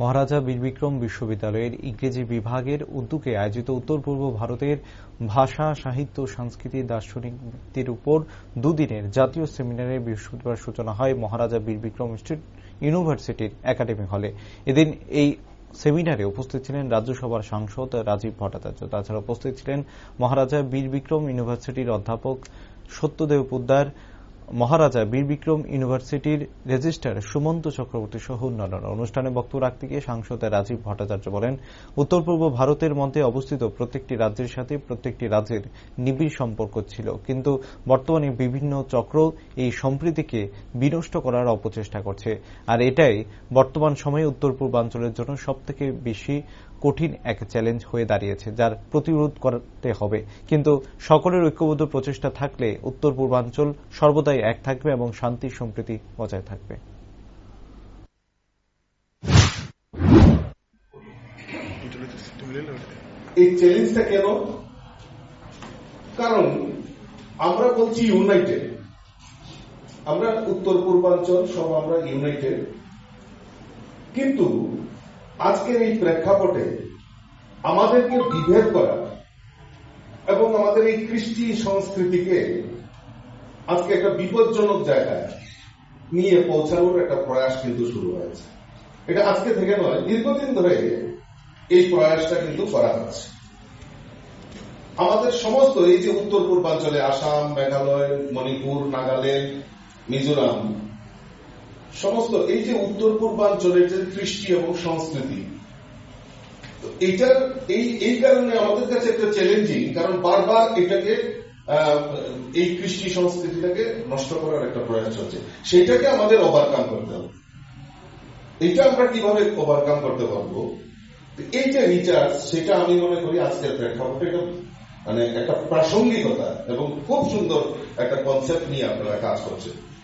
মহারাজা বীরবিক্রম বিশ্ববিদ্যালয়ের ইংরেজি বিভাগের উদ্যোগে আয়োজিত উত্তর পূর্ব ভারতের ভাষা, সাহিত্য, সংস্কৃতি, দার্শনিকদের উপর দুদিনের জাতীয় সেমিনারের বৃহস্পতিবার সূচনা হয় মহারাজা বীরবিক্রম ইউনিভার্সিটির একাডেমি হলে। এদিন এই সেমিনারে উপস্থিত ছিলেন রাজ্যসভার সাংসদ রাজীব ভট্টাচার্য। তাছাড়া উপস্থিত ছিলেন মহারাজা বীরবিক্রম ইউনিভার্সিটির অধ্যাপক সত্যদেব পোদ্দার মহারাজা বীরবিক্রম ইউনিভার্সিটির রেজিস্ট্রার সুমন্ত চক্রবর্তী সহ অন্যান্যরা অনুষ্ঠানে বক্তব্য রাখতে গিয়ে সাংসদ রাজীব ভট্টাচার্য বলেন, উত্তর পূর্ব ভারতের মধ্যে অবস্থিত প্রত্যেকটি রাজ্যের সাথে প্রত্যেকটি রাজ্যের নিবিড় সম্পর্ক ছিল। কিন্তু বর্তমানে বিভিন্ন চক্র এই সম্প্রীতিকে বিনষ্ট করার অপচেষ্টা করছে। আর এটাই বর্তমান সময়ে উত্তর পূর্বাঞ্চলের জন্য সবথেকে বেশি কঠিন এক চ্যালেঞ্জ হয়ে দাঁড়িয়েছে, যার প্রতিরোধ করতে হবে। কিন্তু সকলের ঐক্যবদ্ধ প্রচেষ্টা থাকলে উত্তর পূর্বাঞ্চল সর্বদাই এক থাকবে এবং শান্তি সম্প্রীতি বজায় থাকবে। এই চ্যালেঞ্জটা কেন? কারণ আমরা বলছি ইউনাইটেড আমরা উত্তর পূর্বাঞ্চল সব আমরা ইউনাইটেড কিন্তু আজকের এই প্রেক্ষাপটে আমাদেরকে বিভেদ করা এবং আমাদের এই কৃষ্টি সংস্কৃতিকে আজকে একটা বিপজ্জনক জায়গায় নিয়ে পৌঁছানোর একটা প্রয়াস কিন্তু শুরু হয়েছে। এটা আজকে থেকে নয়, দীর্ঘদিন ধরে এই প্রয়াসটা কিন্তু করা হচ্ছে। আমাদের সমস্ত এই যে উত্তর পূর্বাঞ্চলে আসাম, মেঘালয়, মণিপুর, নাগাল্যান্ড, মিজোরাম, সমস্ত এই যে উত্তর পূর্বাঞ্চলের যে কৃষ্টি এবং সংস্কৃতি এইটার এই এই কারণে আমাদের কাছে একটা চ্যালেঞ্জিং কারণ বারবার এটাকে এই কৃষ্টি সংস্কৃতিটাকে নষ্ট করার একটা প্রয়াস চলছে। সেটাকে আমাদের ওভারকাম করতে হবে। এটা আমরা কীভাবে ওভারকাম করতে পারব? এই যে রিচার্জ সেটা আমি মনে করি আজকের প্রেক্ষাপটে মানে একটা প্রাসঙ্গিকতা এবং খুব সুন্দর একটা কনসেপ্ট নিয়ে আপনারা কাজ করছেন।